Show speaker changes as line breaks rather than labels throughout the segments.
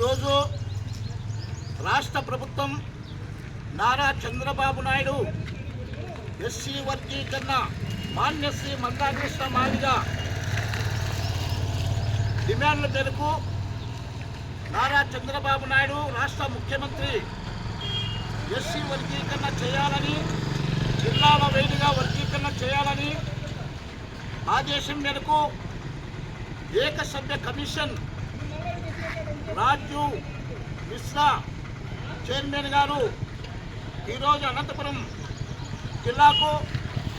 ఈరోజు రాష్ట్ర ప్రభుత్వం నారా చంద్రబాబు నాయుడు ఎస్సీ వర్గీకరణ మాన్యశ్రీ మందాకృష్ణ మాదిగా డిమాండ్ల మేరకు నారా చంద్రబాబు నాయుడు రాష్ట్ర ముఖ్యమంత్రి ఎస్సీ వర్గీకరణ చేయాలని జిల్లాల వేడిగా వర్గీకరణ చేయాలని ఆదేశం మేరకు ఏకసభ్య కమిషన్ రాజు మిశ్రా చైర్మన్ గారు ఈరోజు అనంతపురం జిల్లాకు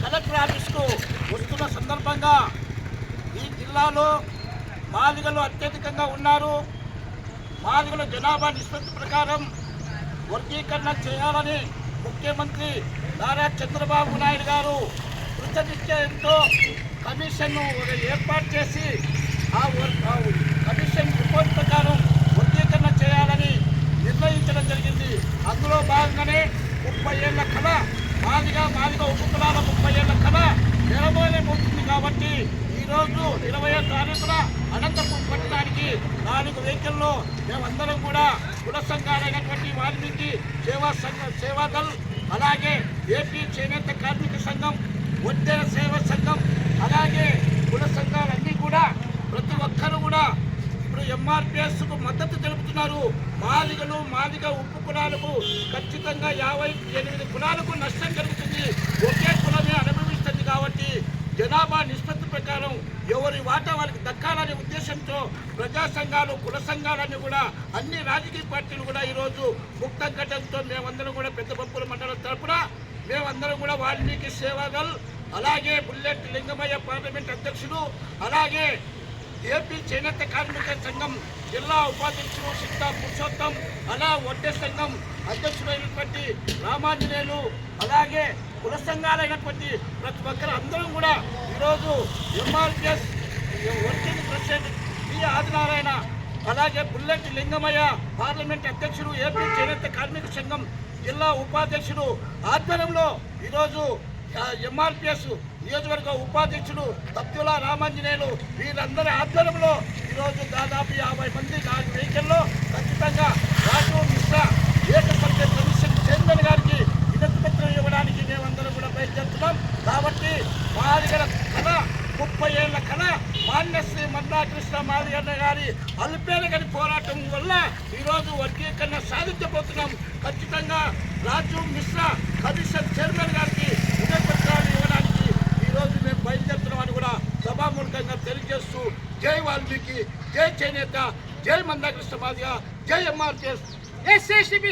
కలెక్టర్ ఆఫీస్కు వస్తున్న సందర్భంగా ఈ జిల్లాలో బాలికలు అత్యధికంగా ఉన్నారు. బాలికల జనాభా నిష్పత్తి ప్రకారం వర్గీకరణ చేయాలని ముఖ్యమంత్రి నారా చంద్రబాబు నాయుడు గారు కృతనిశ్చయంతో కమిషన్ను ఏర్పాటు చేసి ఆ వర్- ఆ కమిషన్ రిపోర్ట్ ప్రకారం వర్గీకరణ చేయాలని వచ్చింది అందులో భాగంగానే ముప్పై ఏళ్ళ కళ మాదిగా మాదిగా ఉపకులాల ముప్పై ఏళ్ళ కళ నెరవేరబోతుంది కాబట్టి ఈరోజు ఇరవై తారీఖున అనంతపురం పట్టడానికి నాలుగు వెహికల్లో మేమందరం కూడా కుల సంఘాలైనటువంటి వాల్మీకి సేవా సంఘ సేవాదల్ అలాగే ఏపీ చేనేత కార్మిక సంఘం ఒడ్డెర సేవ సంఘం అలాగే కుల సంఘాలన్నీ కూడా ప్రతి ఒక్కరూ కూడా ఇప్పుడు ఎంఆర్పిఎస్కు మద్దతు తెలుపుతున్నారు. మాదిగలు మాదిగ ఉప్పు కులాలకు ఖచ్చితంగా యాభై ఎనిమిది కులాలకు నష్టం జరుగుతుంది. ఒకే కులమే అనుభవిస్తుంది కాబట్టి జనాభా నిష్పత్తి ప్రకారం ఎవరి వాటా వాళ్ళకి దక్కాలనే ఉద్దేశంతో ప్రజా సంఘాలు కుల సంఘాలన్నీ కూడా అన్ని రాజకీయ పార్టీలు కూడా ఈరోజు ముక్త ఘటనతో మేమందరం కూడా పెద్ద పప్పుల మండలం తరపున మేమందరం కూడా వాల్మీకి సేవాదల్ అలాగే బుల్లెట్ లింగమయ్య పార్లమెంట్ అధ్యక్షుడు అలాగే ఏపీ చేనేత కార్మిక సంఘం జిల్లా ఉపాధ్యక్షుడు సిద్ధా పురుషోత్తం అలా వడ్డే సంఘం అధ్యక్షుడైనటువంటి రామాంజనేయులు అలాగే కుల సంఘాలైనటువంటి ప్రతి ఒక్కరు అందరం కూడా ఈరోజు MRPS working president P Adinarayana అలాగే బుల్లెట్ లింగమయ్య పార్లమెంట్ అధ్యక్షుడు ఏపీ చేనేత కార్మిక సంఘం జిల్లా ఉపాధ్యక్షుడు ఆధ్వర్యంలో ఈరోజు ఎంఆర్పిఎస్ నియోజకవర్గ ఉపాధ్యక్షుడు తత్తుల రామాంజనేయులు వీరందరి ఆధ్వర్యంలో ఈరోజు దాదాపు యాభై మంది నాలుగు వెహికల్లో ఖచ్చితంగా రాజు మిశ్రా ఏకసభ్య కమిషన్ చైర్మన్ గారికి వినతిపత్రం ఇవ్వడానికి మేమందరం కూడా ప్రయత్నిస్తున్నాం. కాబట్టి మాదిగల కళ ముప్పై ఏళ్ళ కళ మాన్యశ్రీ మన్నాకృష్ణ మాదిగన్న గారి అల్పేరగని పోరాటం వల్ల ఈరోజు వర్గీకరణ సాధించబోతున్నాం. ఖచ్చితంగా రాజు మిశ్రా కమిషన్ చైర్మన్ గారికి జై వాల్మీకి జై చేనేత జై మందాకృష్ణ మాదిగా జై ఎంఆర్పిఎస్ ఎస్ఏసిబి